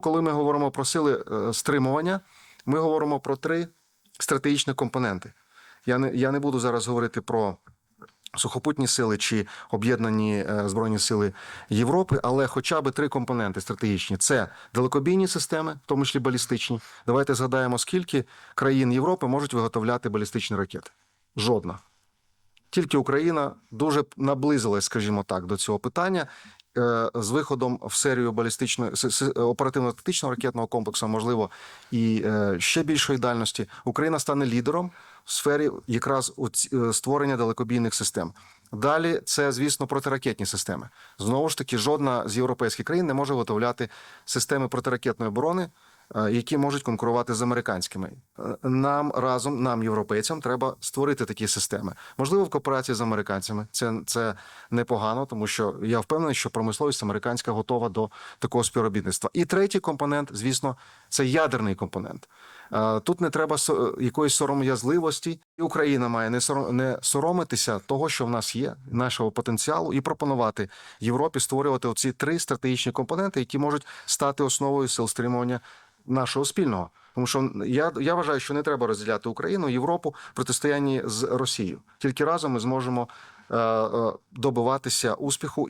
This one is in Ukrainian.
Коли ми говоримо про сили е, стримування, ми говоримо про три стратегічні компоненти. Я не, я не буду зараз говорити про сухопутні сили чи об'єднані е, збройні сили Європи, але хоча б три компоненти стратегічні: це далекобійні системи, в тому числі балістичні. Давайте згадаємо, скільки країн Європи можуть виготовляти балістичні ракети. Жодна. Тільки Україна дуже наблизилась, скажімо так, до цього питання. Е, З виходом в серію балістичної оперативно-тактичного ракетного комплексу, можливо, і е, ще більшої дальності, Україна стане лідером в сфері якраз е, створення далекобійних систем. Далі це, звісно, протиракетні системи. Знову ж таки, жодна з європейських країн не може виготовляти системи протиракетної оборони, які можуть конкурувати з американськими. Нам разом, нам, європейцям, треба створити такі системи. Можливо, в кооперації з американцями. Це, це непогано, тому що я впевнений, що промисловість американська готова до такого співробітництва. І третій компонент, звісно, це ядерний компонент. Тут не треба якоїсь сором'язливості. І Україна має не не соромитися того, що в нас є, нашого потенціалу, і пропонувати Європі створювати оці три стратегічні компоненти, які можуть стати основою сил стримування нашого спільного. Тому що я, я вважаю, що не треба розділяти Україну, Європу в протистоянні з Росією. Тільки разом ми зможемо е, е, добиватися успіху